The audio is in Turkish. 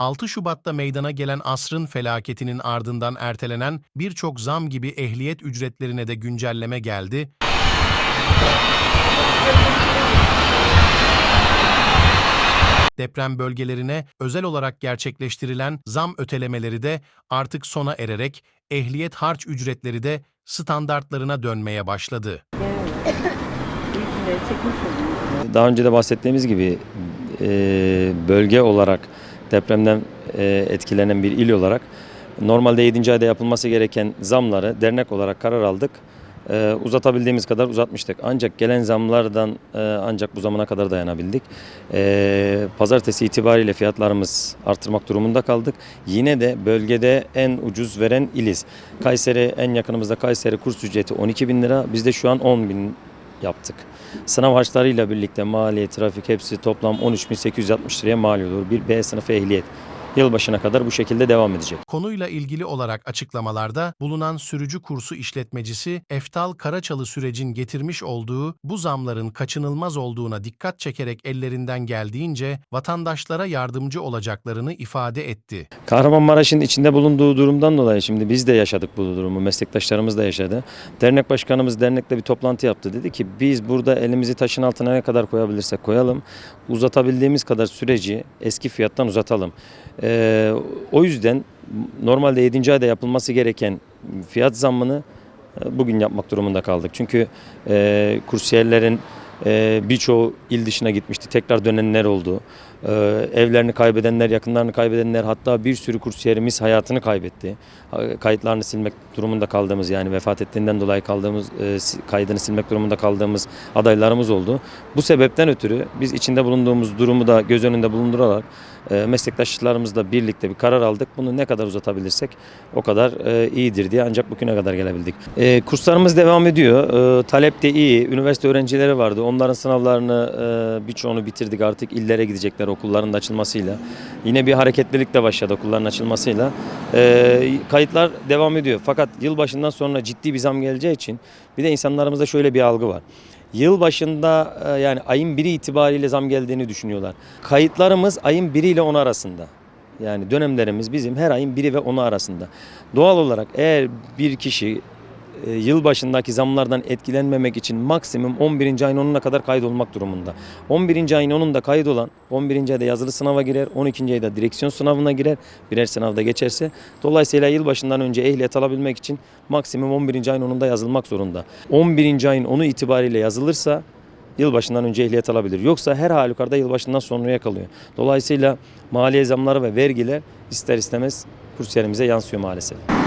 6 Şubat'ta meydana gelen asrın felaketinin ardından ertelenen birçok zam gibi ehliyet ücretlerine de güncelleme geldi. Deprem bölgelerine özel olarak gerçekleştirilen zam ötelemeleri de artık sona ererek ehliyet harç ücretleri de standartlarına dönmeye başladı. Daha önce de bahsettiğimiz gibi bölge olarak depremden e, etkilenen bir il olarak normalde 7. ayda yapılması gereken zamları dernek olarak karar aldık. E, uzatabildiğimiz kadar uzatmıştık. Ancak gelen zamlardan e, ancak bu zamana kadar dayanabildik. E, pazartesi itibariyle fiyatlarımız artırmak durumunda kaldık. Yine de bölgede en ucuz veren iliz. Kayseri en yakınımızda Kayseri kurs ücreti 12 bin lira. Bizde şu an 10 bin yaptık. Sınav harçlarıyla birlikte maliye, trafik hepsi toplam 13.860 liraya mal olur. Bir B sınıfı ehliyet. Yılbaşına kadar bu şekilde devam edecek. Konuyla ilgili olarak açıklamalarda bulunan sürücü kursu işletmecisi Eftal Karaçalı sürecin getirmiş olduğu bu zamların kaçınılmaz olduğuna dikkat çekerek ellerinden geldiğince vatandaşlara yardımcı olacaklarını ifade etti. Kahramanmaraş'ın içinde bulunduğu durumdan dolayı şimdi biz de yaşadık bu durumu. Meslektaşlarımız da yaşadı. Dernek başkanımız dernekle bir toplantı yaptı. Dedi ki biz burada elimizi taşın altına ne kadar koyabilirsek koyalım. Uzatabildiğimiz kadar süreci eski fiyattan uzatalım. Ee, o yüzden normalde 7. ayda yapılması gereken fiyat zammını e, bugün yapmak durumunda kaldık. Çünkü e, kursiyerlerin e, birçoğu il dışına gitmişti. Tekrar dönenler oldu. E, evlerini kaybedenler, yakınlarını kaybedenler hatta bir sürü kursiyerimiz hayatını kaybetti. Kayıtlarını silmek durumunda kaldığımız yani vefat ettiğinden dolayı kaldığımız e, kaydını silmek durumunda kaldığımız adaylarımız oldu. Bu sebepten ötürü biz içinde bulunduğumuz durumu da göz önünde bulundurarak e, meslektaşlarımızla birlikte bir karar aldık. Bunu ne kadar uzatabilirsek o kadar e, iyidir diye ancak bugüne kadar gelebildik. Kurslarımız devam ediyor. Talep de iyi. Üniversite öğrencileri vardı. Onların sınavlarını birçoğunu bitirdik artık illere gidecekler okulların açılmasıyla. Yine bir hareketlilik de başladı okulların açılmasıyla. E, kayıtlar devam ediyor. Fakat yılbaşından sonra ciddi bir zam geleceği için bir de insanlarımızda şöyle bir algı var. Yıl başında e, yani ayın biri itibariyle zam geldiğini düşünüyorlar. Kayıtlarımız ayın 1 ile 10 arasında. Yani dönemlerimiz bizim her ayın 1'i ve 10'u arasında. Doğal olarak eğer bir kişi yıl başındaki zamlardan etkilenmemek için maksimum 11. ayın 10'una kadar kaydolmak durumunda. 11. ayın 10'unda kaydolan 11. ayda yazılı sınava girer, 12. ayda direksiyon sınavına girer. Birer sınavda geçerse. Dolayısıyla yılbaşından önce ehliyet alabilmek için maksimum 11. ayın 10'unda yazılmak zorunda. 11. ayın 10'u itibariyle yazılırsa yılbaşından önce ehliyet alabilir. Yoksa her halükarda yılbaşından sonraya kalıyor. Dolayısıyla maliye zamları ve vergiler ister istemez kursiyerimize yansıyor maalesef.